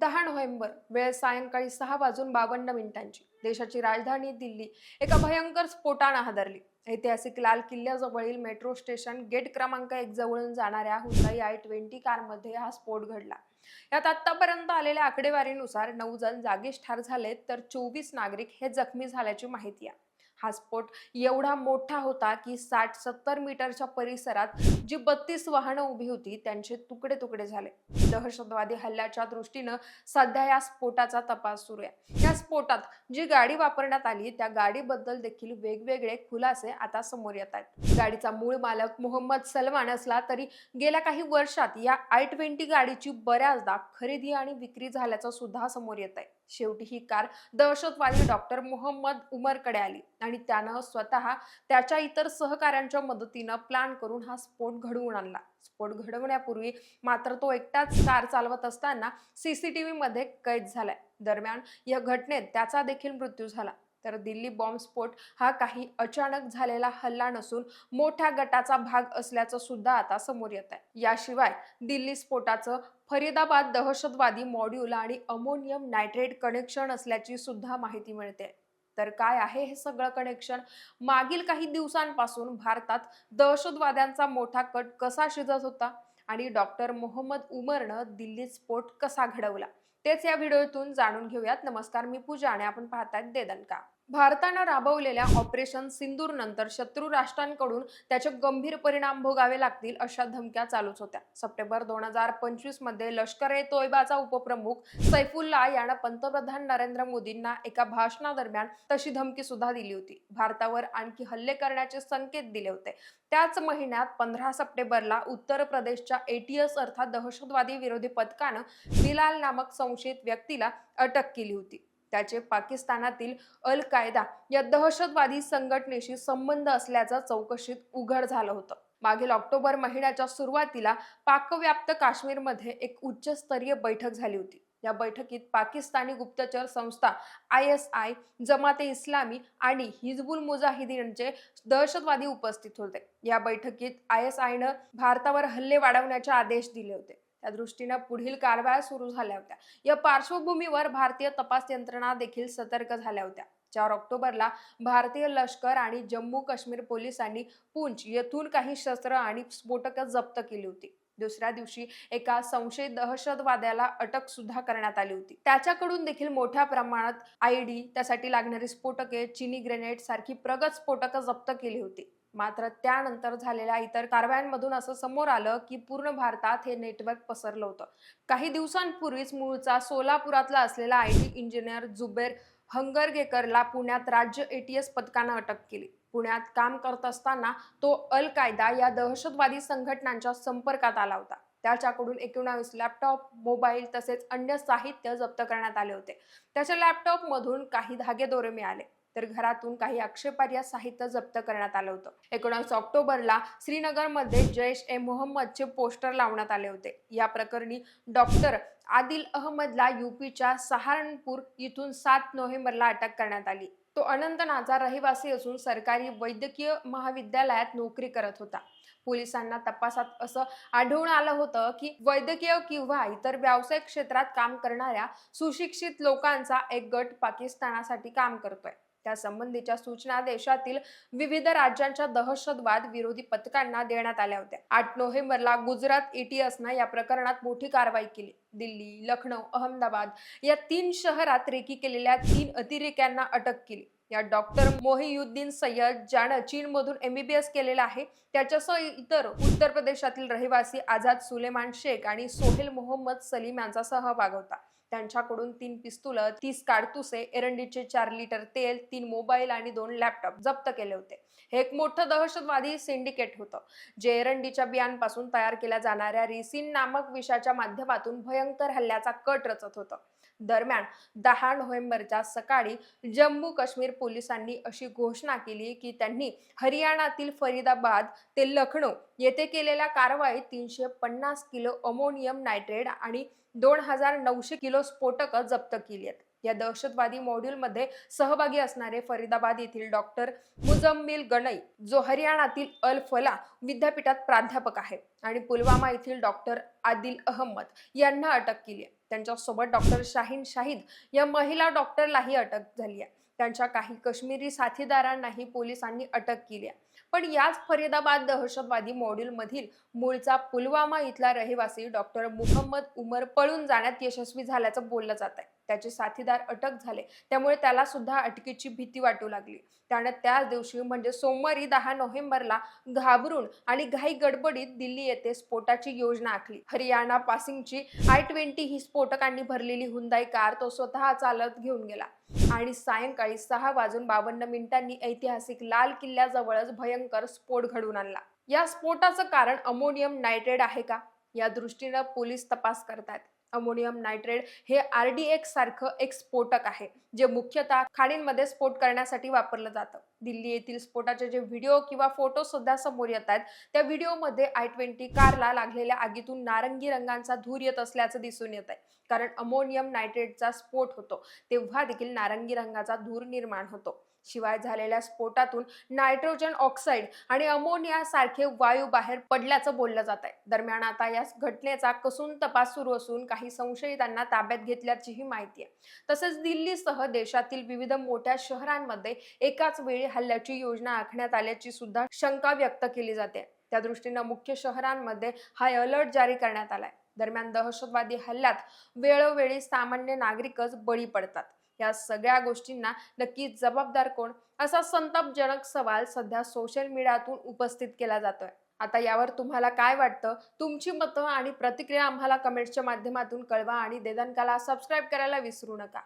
दहा नोव्हेंबर वेळ सायंकाळी सहा वाजून बावन्न मिनिटांची. देशाची राजधानी दिल्ली एका भयंकर स्फोटानं हादरली. ऐतिहासिक लाल किल्ल्याजवळील मेट्रो स्टेशन गेट क्रमांक एक जवळून जाणाऱ्या हुंदाई आय ट्वेंटी कारमध्ये हा स्फोट घडला. यात आतापर्यंत आलेल्या आकडेवारीनुसार नऊ जण जागीच ठार झालेत तर चोवीस नागरिक हे जखमी झाल्याची माहिती आहे. हा स्फोट एवढा मोठा होता की साठ सत्तर मीटरच्या परिसरात जी बत्तीस वाहनं उभी होती त्यांचे तुकडे तुकडे झाले. दहशतवादी हल्ल्याच्या दृष्टीनं सध्या या स्फोटाचा तपास सुरू आहे. या स्फोटात जी गाडी वापरण्यात आली त्या गाडीबद्दल देखील वेगवेगळे खुलासे आता समोर येत आहेत. गाडीचा मूळ मालक मोहम्मद सलमान असला तरी गेल्या काही वर्षात या आय ट्वेंटी गाडीची बऱ्याचदा खरेदी आणि विक्री झाल्याचं सुद्धा समोर येत आहे. शेवटी ही कार दहशतवादी डॉक्टर मोहम्मद उमरकडे आली आणि त्यानं स्वतः त्याच्या इतर सहकाऱ्यांच्या मदतीनं प्लॅन करून हा स्फोट घडवून आणला. स्फोट घडवण्यापूर्वी मात्र तो एकटाच कार चालवत असताना सीसीटीव्ही मध्ये कैद झालाय. दरम्यान या घटनेत त्याचा देखील मृत्यू झाला. तर दिल्ली बॉम्बस्फोट हा काही अचानक झालेला हल्ला नसून मोठ्या गटाचा भाग असल्याचं सुद्धा आता समोर येत आहे. याशिवाय दिल्ली स्फोटाचं फरीदाबाद दहशतवादी मॉड्यूल आणि अमोनियम नायट्रेट कनेक्शन असल्याची सुद्धा माहिती मिळते. तर काय आहे हे सगळं कनेक्शन मागील काही दिवसांपासून भारतात दहशतवाद्यांचा मोठा कट कसा शिजत होता? आणि डॉक्टर मोहम्मद उमरनं दिल्लीत स्फोट कसा घडवला? तेच या व्हिडिओतून जाणून घेऊयात. नमस्कार मी पूजा आणि आपण पाहतायत देदन का भारतानं राबवलेल्या ऑपरेशन सिंदूर नंतर शत्रू राष्ट्रांकडून त्याचे गंभीर परिणाम भोगावे लागतील अशा धमक्या चालूच होत्या. सप्टेंबर दोन हजार पंचवीसमध्ये लष्कर ए तोयबाचा उपप्रमुख सैफुल्ला यानं पंतप्रधान नरेंद्र मोदींना एका भाषणादरम्यान तशी धमकी सुद्धा दिली होती. भारतावर आणखी हल्ले करण्याचे संकेत दिले होते. त्याच महिन्यात पंधरा सप्टेंबरला उत्तर प्रदेशच्या एटीएस अर्थात दहशतवादी विरोधी पथकानं बिलाल नामक संशयित व्यक्तीला अटक केली होती. त्याचे पाकिस्तानातील अल कायदा या दहशतवादी संघटनेशी संबंध असल्याचं चौकशीत उघड झालं होतं. मागील ऑक्टोबर महिन्याच्या सुरुवातीला पाकव्याप्त काश्मीरमध्ये एक उच्चस्तरीय बैठक झाली होती. या बैठकीत पाकिस्तानी गुप्तचर संस्था I S I Jamaate Islami आणि हिजबुल मुजाहिदीनचे दहशतवादी उपस्थित होते. या बैठकीत आय एस आयनं भारतावर हल्ले वाढवण्याचे आदेश दिले होते. त्या दृष्टीनं पुढील कारवाया सुरू झाल्या होत्या. या पार्श्वभूमीवर भारतीय तपास यंत्रणा देखील सतर्क झाल्या होत्या चार ऑक्टोबरला भारतीय लष्कर आणि जम्मू काश्मीर पोलिसांनी पुंछ येथून काही शस्त्र आणि स्फोटकं जप्त केली होती. दुसऱ्या दिवशी एका संशयित दहशतवाद्याला अटक सुद्धा करण्यात आली होती. त्याच्याकडून देखील मोठ्या प्रमाणात आयडी त्यासाठी लागणारी स्फोटके चिनी ग्रेनेड सारखी प्रगत स्फोटकं जप्त केली होती. मात्र त्यानंतर झालेल्या इतर कारवायांमधून असं समोर आलं की पूर्ण भारतात हे नेटवर्क पसरलं होतं. काही दिवसांपूर्वीच मूळचा सोलापुरातला असलेला आय टी इंजिनियर जुबेर हंगरगेकरला पुण्यात राज्य एटीएस पथकानं अटक केली. पुण्यात काम करत असताना तो अल कायदा या दहशतवादी संघटनांच्या संपर्कात आला होता. त्याच्याकडून एकोणावीस लॅपटॉप मोबाईल तसेच अन्य साहित्य जप्त करण्यात आले होते. त्याच्या लॅपटॉपमधून काही धागेदोरे मिळाले. तर घरातून काही आक्षेपार्ह साहित्य जप्त करण्यात आलं होतं. एकोणास ऑक्टोबरला श्रीनगरमध्ये जैश ए मोहम्मदचे पोस्टर लावण्यात आले होते. या प्रकरणी डॉक्टर आदिल अहमदला युपीच्या सहारनपूर इथून सात नोव्हेंबरला अटक करण्यात आली. तो अनंतनाचा रहिवासी असून सरकारी वैद्यकीय महाविद्यालयात नोकरी करत होता. पोलिसांना तपासात असं आढळून आलं होतं की वैद्यकीय किंवा इतर व्यावसायिक क्षेत्रात काम करणाऱ्या सुशिक्षित लोकांचा एक गट पाकिस्तानासाठी काम करतोय. त्या संबंधीच्या सूचना देशातील विविध राज्यांच्या दहशतवाद विरोधी पथकांना देण्यात आल्या होत्या. आठ नोव्हेंबरला गुजरात एटीएसनं या प्रकरणात मोठी कारवाई केली. दिल्ली लखनौ अहमदाबाद या तीन शहरात रेकी केलेल्या तीन अतिरेक्यांना अटक केली. या डॉक्टर मोहियुद्दीन सय्यद ज्यानं चीनमधून एमबीबीएस केलेलं आहे त्याच्यासह इतर उत्तर प्रदेशातील रहिवासी आझाद सुलेमान शेख आणि सोहेल मोहम्मद सलीम यांचा सहभाग होता. त्यांच्याकडून तीन पिस्तुलं तीस काडतुसे एरंडीचे चार लिटर तेल तीन मोबाईल आणि दोन लॅपटॉप जप्त केले होते. हे एक मोठं दहशतवादी सिंडिकेट होतं. जे एरंडीच्या बियांपासून तयार केल्या जाणाऱ्या रिसिन नामक विषाच्या माध्यमातून भयंकर हल्ल्याचा कट रचत होतं. दरम्यान दहा नोव्हेंबरच्या सकाळी जम्मू काश्मीर पोलिसांनी अशी घोषणा केली की त्यांनी हरियाणातील फरीदाबाद ते लखनौ येथे केलेल्या कारवाईत तीनशे पन्नास किलो अमोनियम नायट्रेट आणि दोन हजार नऊशे किलो स्फोटकं जप्त केली आहेत. या दहशतवादी मॉड्यूलमध्ये सहभागी असणारे फरीदाबाद येथील डॉक्टर मुजम्मिल गणई जो हरियाणातील अल फला विद्यापीठात प्राध्यापक आहे आणि पुलवामा येथील डॉक्टर आदिल अहमद यांना अटक केली आहे. त्यांच्यासोबत डॉक्टर शाहीन शाहिद या महिला डॉक्टरलाही अटक झाली आहे. त्यांच्या काही काश्मीरी साथीदारांनाही पोलिसांनी अटक केली आहे. पण याच फरीदाबाद दहशतवादी मॉड्यूलमधील मूळचा पुलवामा इथला रहिवासी डॉक्टर मुहम्मद उमर पळून जाण्यात यशस्वी झाल्याचं बोललं जात आहे. त्याचे साथीदार अटक झाले. त्यामुळे त्याला सुद्धा अटकेची भीती वाटू लागली. त्यानं त्याच दिवशी म्हणजे सोमवारी दहा नोव्हेंबरला घाबरून आणि घाई गडबडीत दिल्ली येथे स्फोटाची योजना आखली. हरियाणा पासिंगची आय ट्वेंटी ही स्फोटकांनी भरलेली हुंदाई कार तो स्वतः चालत घेऊन गेला. आणि सायंकाळी सहा वाजून बावन्न मिनिटांनी ऐतिहासिक लाल किल्ल्याजवळच भयंकर स्फोट घडून आणला. या स्फोटाचं कारण अमोनियम नायट्रेड आहे का? या दृष्टीनं पोलीस तपास करतात अमोनियम नायट्रेट हे आरडीएक्स सारखं एक स्फोटक आहे जे मुख्यतः खाणींमध्ये स्फोट करण्यासाठी वापरलं जातं. दिल्ली येथील स्फोटाचे जे व्हिडिओ किंवा फोटो सुद्धा समोर येत आहेत त्या व्हिडिओमध्ये आय ट्वेंटी कारला लागलेल्या आगीतून नारंगी रंगांचा धूर येत असल्याचं दिसून येत आहे. कारण अमोनियम नायट्रेटचा स्फोट होतो तेव्हा देखील नारंगी रंगाचा धूर निर्माण होतो. शिवाय झालेल्या स्फोटातून नायट्रोजन ऑक्साईड आणि अमोनिया सारखे वायू बाहेर पडल्याचं बोललं जात आहे दरम्यान आता या घटनेचा कसून तपास सुरू असून काही संशयितांना ताब्यात घेतल्याचीही माहिती आहे. तसेच दिल्लीसह देशातील विविध मोठ्या शहरांमध्ये एकाच वेळी हल्ल्याची योजना आखण्यात आल्याची सुद्धा शंका व्यक्त केली जाते. त्या दृष्टीनं मुख्य शहरांमध्ये हाय अलर्ट जारी करण्यात आलाय. दरम्यान दहशतवादी हल्ल्यात वेळोवेळी सामान्य नागरिकच बळी पडतात. या सगळ्या गोष्टींना नक्की जबाबदार कोण? असा संतापजनक सवाल सध्या सोशल मीडियातून उपस्थित केला जातोय. आता यावर तुम्हाला काय वाटतं? तुमची मतं आणि प्रतिक्रिया आम्हाला कमेंट्सच्या माध्यमातून कळवा आणि देदनकाला सबस्क्राईब करायला विसरू नका.